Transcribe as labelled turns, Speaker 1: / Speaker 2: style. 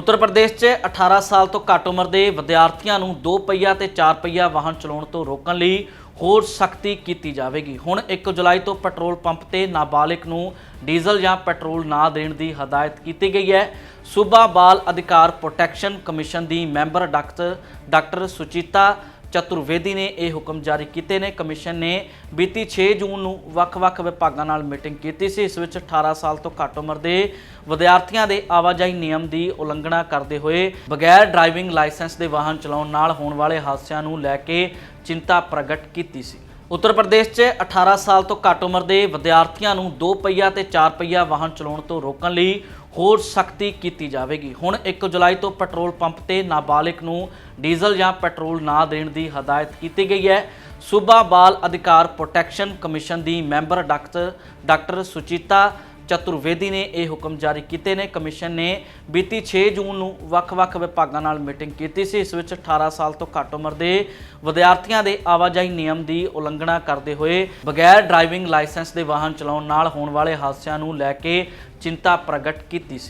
Speaker 1: ਉੱਤਰ ਪ੍ਰਦੇਸ਼ 'ਚ 18 ਸਾਲ ਤੋਂ ਘੱਟ ਉਮਰ ਦੇ ਵਿਦਿਆਰਥੀਆਂ ਨੂੰ 2 ਪਹੀਆ ਤੇ 4 ਪਹੀਆ ਵਾਹਨ ਚਲਾਉਣ ਤੋਂ ਰੋਕਣ ਲਈ ਹੋਰ ਸਖਤੀ ਕੀਤੀ ਜਾਵੇਗੀ। ਹੁਣ 1 ਜੁਲਾਈ ਤੋਂ ਪੈਟਰੋਲ ਪੰਪ ਤੇ ਨਾਬਾਲਿਗ ਨੂੰ ਡੀਜ਼ਲ ਜਾਂ ਪੈਟਰੋਲ ਨਾ ਦੇਣ ਦੀ ਹਦਾਇਤ ਕੀਤੀ ਗਈ ਹੈ। ਸੂਬਾ ਬਾਲ ਅਧਿਕਾਰ ਪ੍ਰੋਟੈਕਸ਼ਨ ਕਮਿਸ਼ਨ ਦੀ member doctor doctor Suchita Chaturvedi ਨੇ ਇਹ ਹੁਕਮ ਜਾਰੀ ਕੀਤੇ ਨੇ। ਕਮਿਸ਼ਨ ਨੇ ਬੀਤੀ 6 ਜੂਨ ਨੂੰ ਵੱਖ-ਵੱਖ ਵਿਭਾਗਾਂ ਨਾਲ ਮੀਟਿੰਗ ਕੀਤੀ ਸੀ। ਇਸ ਵਿੱਚ 18 ਸਾਲ ਤੋਂ ਘੱਟ ਉਮਰ ਦੇ ਵਿਦਿਆਰਥੀਆਂ ਦੇ ਆਵਾਜਾਈ ਨਿਯਮ ਦੀ ਉਲੰਘਣਾ ਕਰਦੇ ਹੋਏ ਬਗੈਰ ਡਰਾਈਵਿੰਗ ਲਾਇਸੈਂਸ ਦੇ ਵਾਹਨ ਚਲਾਉਣ ਨਾਲ ਹੋਣ ਵਾਲੇ ਹਾਦਸਿਆਂ ਨੂੰ ਲੈ ਕੇ ਚਿੰਤਾ ਪ੍ਰਗਟ ਕੀਤੀ ਸੀ। ਉੱਤਰ ਪ੍ਰਦੇਸ਼ 'ਚ 18 ਸਾਲ ਤੋਂ ਘੱਟ ਉਮਰ ਦੇ ਵਿਦਿਆਰਥੀਆਂ ਨੂੰ 2 ਪਹੀਆ ਤੇ 4 ਪਹੀਆ ਵਾਹਨ ਚਲਾਉਣ ਤੋਂ ਰੋਕਣ ਲਈ ਹੋਰ ਸਖਤੀ ਕੀਤੀ ਜਾਵੇਗੀ। ਹੁਣ 1 ਜੁਲਾਈ ਤੋਂ ਪੈਟਰੋਲ ਪੰਪ ਤੇ ਨਾਬਾਲਿਗ ਨੂੰ ਡੀਜ਼ਲ ਜਾਂ ਪੈਟਰੋਲ ਨਾ ਦੇਣ ਦੀ ਹਦਾਇਤ ਕੀਤੀ ਗਈ ਹੈ। ਸੂਬਾ ਬਾਲ ਅਧਿਕਾਰ ਪ੍ਰੋਟੈਕਸ਼ਨ ਕਮਿਸ਼ਨ ਦੀ member doctor doctor Suchita Chaturvedi ਨੇ ਇਹ ਹੁਕਮ ਜਾਰੀ ਕੀਤੇ ਨੇ। ਕਮਿਸ਼ਨ ਨੇ ਬੀਤੀ 6 ਜੂਨ ਨੂੰ ਵੱਖ-ਵੱਖ ਵਿਭਾਗਾਂ ਨਾਲ ਮੀਟਿੰਗ ਕੀਤੀ ਸੀ। ਇਸ ਵਿੱਚ 18 ਸਾਲ ਤੋਂ ਘੱਟ ਉਮਰ ਦੇ ਵਿਦਿਆਰਥੀਆਂ ਦੇ ਆਵਾਜਾਈ ਨਿਯਮ ਦੀ ਉਲੰਘਣਾ ਕਰਦੇ ਹੋਏ ਬਗੈਰ ਡਰਾਈਵਿੰਗ ਲਾਇਸੈਂਸ ਦੇ ਵਾਹਨ ਚਲਾਉਣ ਨਾਲ ਹੋਣ ਵਾਲੇ ਹਾਦਸਿਆਂ ਨੂੰ ਲੈ ਕੇ ਚਿੰਤਾ ਪ੍ਰਗਟ ਕੀਤੀ ਸੀ।